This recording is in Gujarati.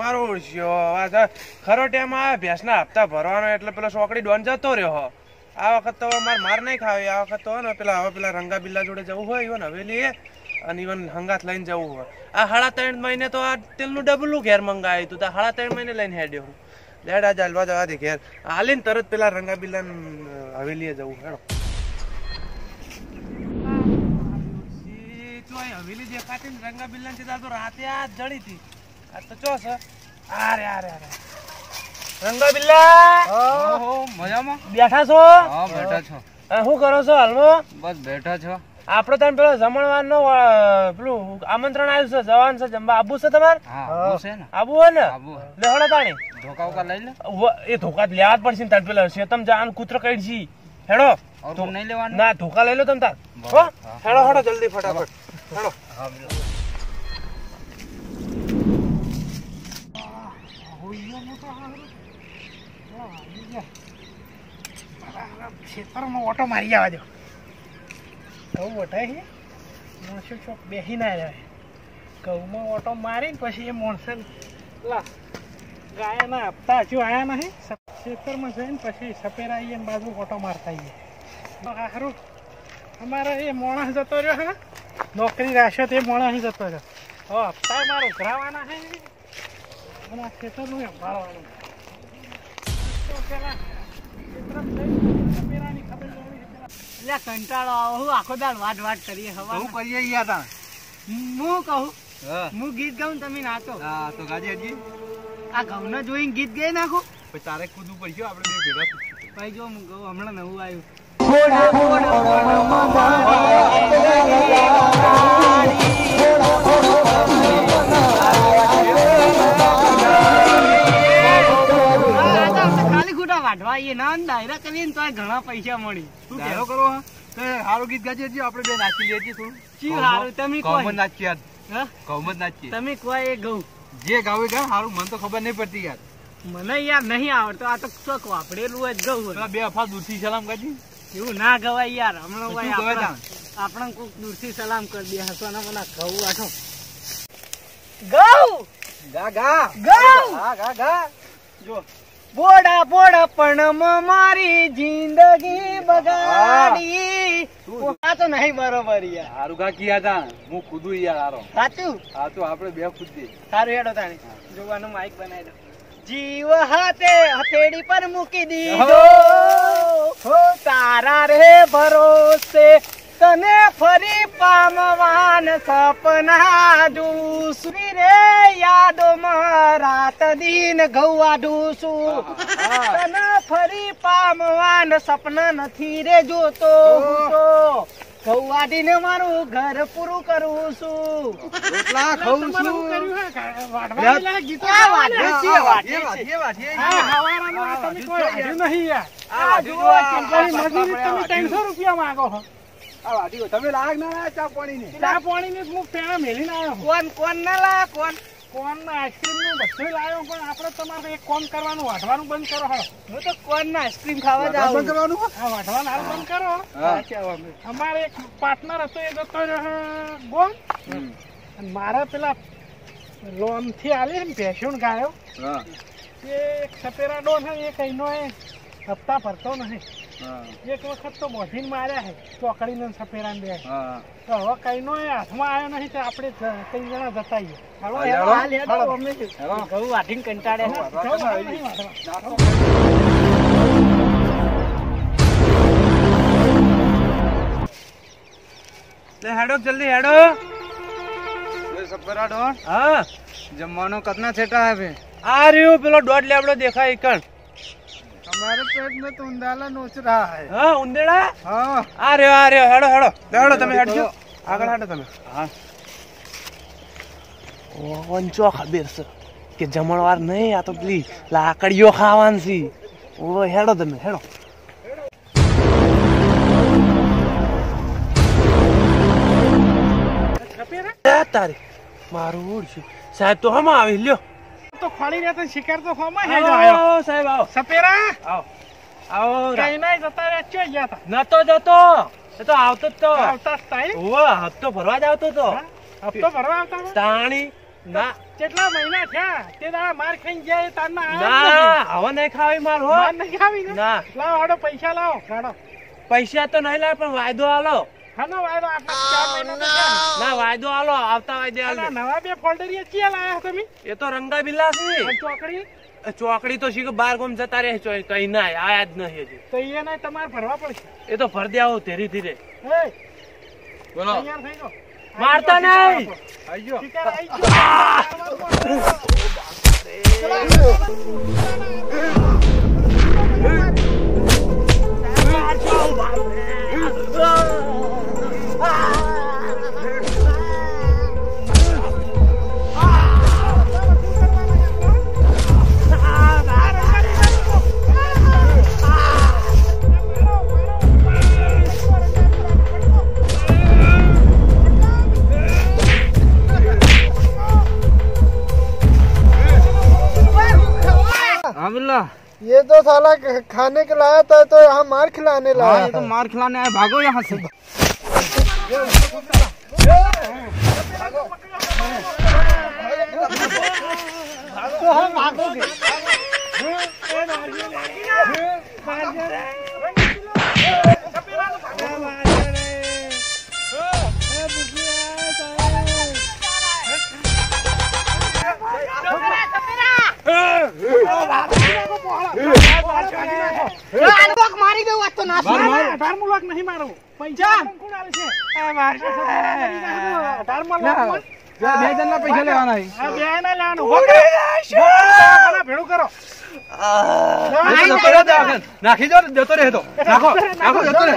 મારો આ તો ખરો ટાઈમ આવે ભેંસના હપ્તા ભરવાનો એટલે પેલો સોકડી ડોન જતો રહ્યો આ વખત તો માર માર નહીં ખાવી. આ વખત તો ને પેલા હવે પેલા રંગા બિલ્લા જોડે જવું હોય ઇવન હવેલી એ, અને ઇવન હંગાત લઈને જવું હોય. આ સાડા ત્રણ મહિને તો આ તેલનું ડબલું ઘેર મંગાવ્યું હતું. તો સાડા ત્રણ મહિને લઈને હેડ્યો હું. લેડ જાલવા જવા દે ઘેર. હાલીને તરત પેલા રંગા બિલ્લા હવેલીએ જવું, હેડો. હવેલી દેખાતી રંગા બિલ્લા સીધા તો રાતે આ જડી હતી. આ તો ચો છે. અરે અરે અરે રંગા બિલ્લા. ઓહો મજામાં? બેઠા છો? હા બેઠા છો. શું કરો છો હાલમાં? બસ બેઠા છો. આપણે તમે પેલો જમણવારનો અ, પેલું આમંત્રણ આવ્યું છે જવાન છે જમવા. આબુ છે તમારે? આબુ છે ને. હોય ને? આબુ લેવડો તાણી ધોકા ઉકા લઈ લે. એ ધોકા લેવા જ પડશે ને તને પેલા. શેતમ જાન કૂતરો કઈ છી હેડો નહીં લેવાનું? ના ધોકા લઈ લો તમ તાર. હેડો હેડો જલ્દી ફટાફટ. હેડો. હા ખેતરમાં ઓટો મારી આવવા દો. ઘઉં વટાય છે. માણસો ચોક બેસી ના રહે ઘઉંમાં ઓટો મારીને પછી એ માણસો લા, ગાયના હપ્તા હજુ આવ્યા નહીં. ખેતરમાં જઈને પછી સપેરા આવીએ બાજુ ઓટો મારતા આવીએ સારું અમારે એ માણસ જતો રહ્યો, હા. નોકરી રાખ્યો તે માણસ જતો રહ્યો. હવે હપ્તા મારો ઉઘરાવાના છે. ખેતરનું એમ કંટાળો આવો. હું આખો દાડ વાટ વાટ કરીએ હવા શું કરીએ યાર તાણ? હું કહું? હું. ગીત ગાઉં તમે નાચો. હા તો ગાજી હજી. આ ઘઉંનો જોઈને ગીત ગાઈ નાખું? પછી તારે કૂદવું પડશે આપડે આપણે બે ભેગા ભાઈ જો હું કહું હમણાં નવું આવ્યું. આવીએ ના ડાયરા કરીએ ને તો ઘણા પૈસા મળી. શું ડાયરો કરો સારું ગીત ગાજે આપણે બે નાચી લઈએ છીએ થોડું. ચી હારું? તમે કોમન નાચીએ આજ. હા? કૌમ જ નાચીએ. તમે કોઈ એ ઘઉં જે ગાવે ગા સારું મને તો ખબર નહીં પડતી યાર. મને યાર નહીં આવડતો આ તો ચોક વાપરેલું જ ઘઉં બે અફા દૂરથી સલામ ગાજી એવું ના ગવાય યાર હમણાં આપણે કોક દૂરથી સલામ કરી દે હસવાના મને ઘઉં આઠો. ઘઉં ગા ગા. ઘઉં ગા ગા ગા. જો. બોડા બોડા પણ મારી જિંદગી બગાડી. તો નહીં બરોબર યાર હારું ગા કિયા તા? હું કૂદું યાર હારો. સાચું? હા તો આપણે બે કૂદીએ સારું હેડો તાણી. જોવાનું માઇક બનાવી દો જીવ હાથે હથેળી પર મૂકી દીધો. હો. તારા રે ભરોસે તને ફરી પામવાન સપના દુસરી રે યાદોમાં રાત દિન ગૌવા ડૂસું તને ફરી પામવાન સપના નથી રે જોતો. હું તો મારું ઘર પૂરું કરું છું. ખાઉં છું. ગીતો હવારામાં તમે કોઈ નહીં યાર. આ તમે રૂપિયા માંગો છો. આ વાઢી તમે લાગ ના ચા પાણીની? ચા પાણીની જ હું પેલા મેલીને આવ્યો છું. કોણ કોણ ના લા કોણ? કોણ ના આઈસ્ક્રીમનું બધું લાવ્યો પણ આપણે તમારે એક કોમ કરવાનું? વાઢવાનું બંધ કરો. હું તો કોણ ના આઈસ્ક્રીમ ખાવા બંધ કરવાનું? આ વાઢવાનું હાલ બંધ કરો. હા. અમારે એક પાર્ટનર હતો એ જતો બોલ મારા પેલા લોનથી આલી ને ભેંસુણ ગાયો. એ એક સપેરા ડોન હે એ કઈનો એ હપ્તા ભરતો નથી હા, એક વખત તો મોઢીને માર્યા છે ચોકડીને ને સપેરાને બે. હા. તો હવે કઈ નો હાથમાં આવ્યો નહીં તો આપણે કઈ જણા જતા આવીએ હાલો, હાલો, હેડો, હાલ હેડો, અમે ઘઉં વાઢીને કંટાળે. લે હેડો જલ્દી હેડો. હા. જમવાનો કતના છેટા આવે આ રહ્યું પેલો દોઢ લેબડો દેખાય ઈકણ. हमारे पेट में तो उंडाला नोच रहा है હા ઉંદેડા हाँ આ રહ્યો આ રહ્યો હેડો હેડો લે હેડો તમે હેડજો આગળ હેડો તમે હા વંચો ખબર છે કે જમણવાર નહીં આ તો પેલી લાકડીઓ ખાવાની છે ઓ હેડો તમે હેડો સપેરા એ તારી મારું ઓળશું સાહેબ તો હમ આવી લ્યો તો ખોલી રહ્યા શિકાર તો ફોમાં હે આવો સાહેબ આવો. સપેરા? આવો આવો કઈ ના જતા રહ્યા ચો ગયા તા નતો જતો. એ તો આવતો જ તો. આવતા જ તા, એ? હપ્તો ભરવા જ આવતો તો? હપ્તો ભરવા આવતા? તાણી ના. કેટલા મહિના થયા? તે દાડા માર ખાઈ ગયા એ તારના ના હવે નહીં ખાવી માર હો. માર નહીં ખાવી ના? લાવો આડો પૈસા લાવો. હાડો. પૈસા તો નહીં લાવે પણ વાયદો આલો. હાનો વાયદો આટલા ચાર મહિના ના વાયદો આલો આવતા વાયદે આલો નવા બે ફોલ્ડરિયા ચિયા લાયા તમે? એ તો રંગા બિલ્લા છે ચોકડી ચોકડી તો શીખ બાર ગોમ જતા રહે છો કઈ ના આયા જ નહીં હજી. તો એને તમારે ભરવા પડશે. એ તો ભર દે આવો ધીરે ધીરે. બોલો. તૈયાર થઈ જાઓ. મારતા નહીં. શિકાર આઈ बिल्ला। ये तो साला खाने के लाया था तो यहाँ मार खिलाने हाँ लाया ये तो मार खिलाने आए भागो यहाँ से। મારી દઉં તો ના અઢારમું લાખ નહીં મારું પૈસા કોણ આવે લેવાના છે કરો નાખી દો જતો રે તો નાખો નાખો જતો રહે